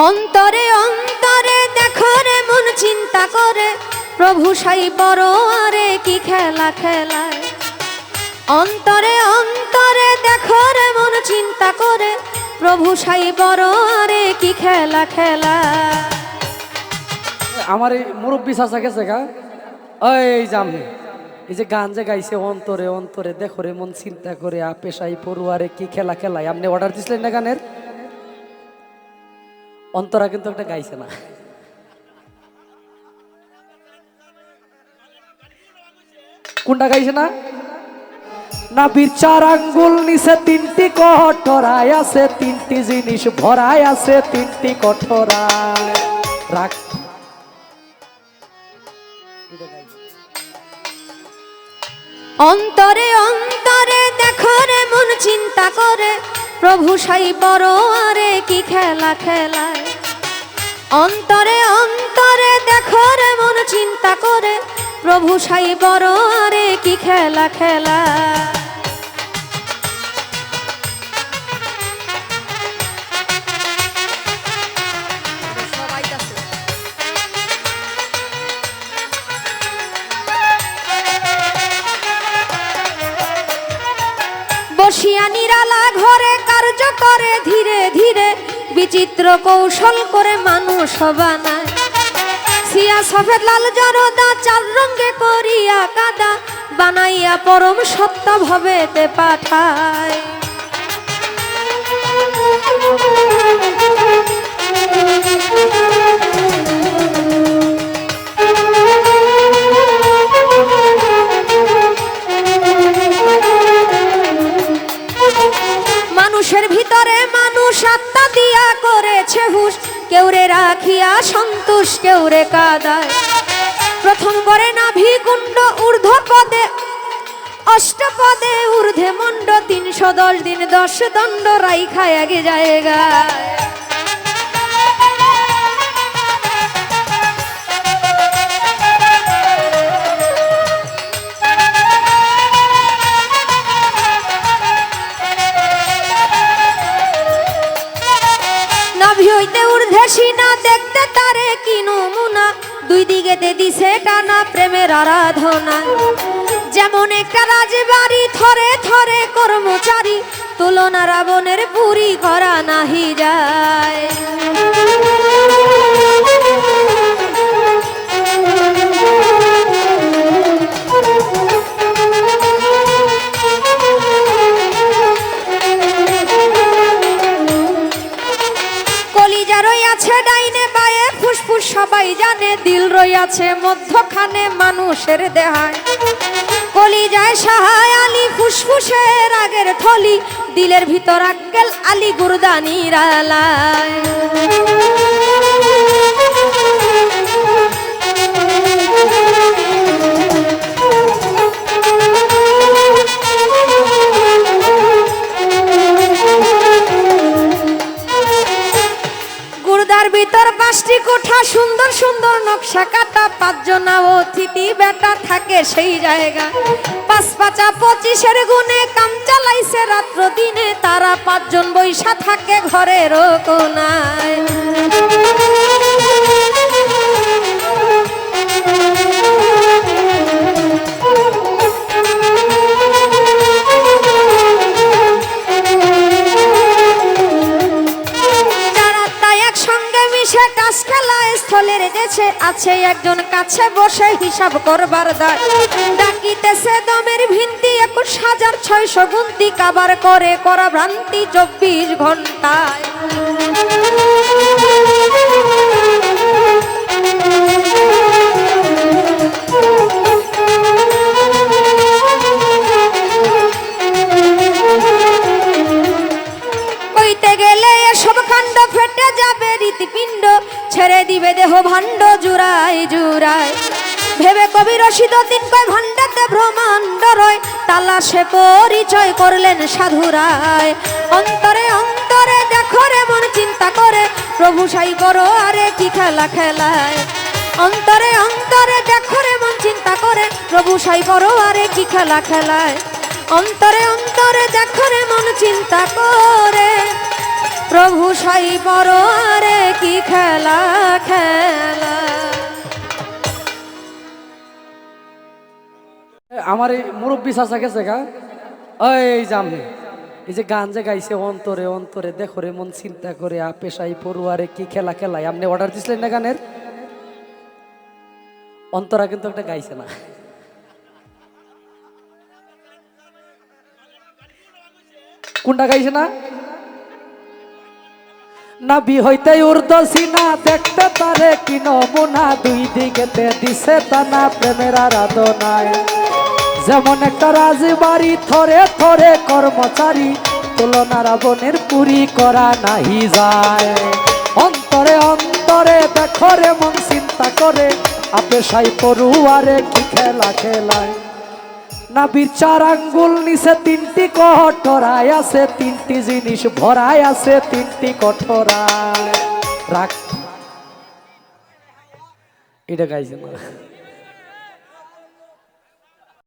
অন্তরে অন্তরে দেখো রে মন চিন্তা করে, প্রভু সাই বড় আরে কি খেলা খেলায়? অন্তরে অন্তরে দেখো রে মন চিন্তা করে, প্রভু সাই বড় আরে কি খেলা খেলা আমার এই মুরব্বী চাচা গেছে গা। ওই জামনি, এই যে গান যে গাইছে, অন্তরে অন্তরে দেখো রে মন চিন্তা করে আপেশাই পড়ুয়ারে কি খেলা খেলায়? আপনি অর্ডার দিছিলেন না গানের? অন্তরা কিন্তু একটা গাইছে না। কোনটা গাইছে না? না চার আঙ্গুল নিচে তিনটি কঠরায় আছে, তিনটি জিনিস ভরায় আছে, তিনটি কঠরায়। রাখ। অন্তরে অন্তরে দেখো রে, মন চিন্তা করে। প্রভু সাই বড় আরে কি খেলা খেলায়? অন্তরে অন্তরে দেখো রে মন চিন্তা করে, প্রভু সাই বড় আরে কি খেলা খেলা বসিয়া নিরালা করে ধীরে ধীরে বিচিত্র কৌশল করে মানুষ বানায়। সিয়া সফেদ লাল জরদা চার রঙে করিয়া কাদা, বানাইয়া পরম সত্য ভবেতে পাঠায়। রাখিয়া সন্তোষ কেউরে কাদায় প্রথম করে নাভি কুণ্ড ঊর্ধ্ব পদে অষ্টপদে ঊর্ধ্বে মণ্ড তিনশো দশ দিন দশ দণ্ড রাই খায় আগে জায়গা দুই দিকে দিছে টানা প্রেমের আরাধনা। যেমন একটা রাজবাড়ি, থরে থরে কর্মচারী তুলনা রাবণের পুরী করা নাহি যায়। রইয়াছে ডাইনে বায়ে ফুসফুস সবাই জানে, দিল রইয়াছে মধ্যখানে মানুষের দেহায়। কলি যায় সাহায় আলী, ফুসফুসের আগের থলি, দিলের ভিতর আক্কেল আলী গুরদানির আলায়। ভিতর কোঠা সুন্দর সুন্দর নকশা কাটা, পাঁচজন অতিথি বেটা থাকে সেই জায়গা। পাঁচ পাঁচা পঁচিশের গুণে কাম চালাইছে রাত্র দিনে, তারা পাঁচজন বৈশা থাকে ঘরের কোনায়। স্থলে গেছে আছে একজন কাছে বসে হিসাব করবার দায়। ডাকিতেছে দমের ভিন্তি একুশ হাজার ছয়শো গুন্তি কাবার করে করা ভ্রান্তি চব্বিশ ঘন্টায়। জুড়াই ভেবে কবি রসিদ তিন কয় ভাণ্ডাতে ব্রহ্মাণ্ড রয়। তালা সে পরিচয় করলেন সাধুরায় অন্তরে অন্তরে দেখো রে মন চিন্তা করে। প্রভু সাই বড় আরে কি খেলা খেলায়। অন্তরে অন্তরে দেখো রে মন চিন্তা করে। প্রভু সাই বড় আরে কি খেলা খেলায়। অন্তরে অন্তরে দেখো রে মন চিন্তা করে। প্রভু সাই পরে কি খেলা খেলা আমার এই মুরব্বী চাচা গেছে গা। ওই জামনি এই যে গান যে গাইছে অন্তরে অন্তরে, দেখো রে মন চিন্তা করে, আ পেশাই পড়ুয়ারে কি খেলা খেলাই আপনি অর্ডার দিছিলেন না গানের? অন্তরা কিন্তু একটা গাইছে না। কোনটা গাইছে না? নাবি হইতে উর্দশি না, দেখতে তারে কি নমুনা, দুই দিকেতে দিছে তা তানা প্রেমের আরাধনায়। যেমন একটা রাজবাড়ি, থরে থরে কর্মচারী, তুলনার বনের পুরি করা নাহি যায়। অন্তরে অন্তরে দেখো রে মন চিন্তা করে আপে সাই পড়ুয়ারে কি খেলা খেলায়। নাবির চার আঙ্গুল নিচে তিনটি কঠরায় আছে, তিনটি জিনিস ভরায় আছে, তিনটি কঠরায়। রাখ। এটা গাইছে না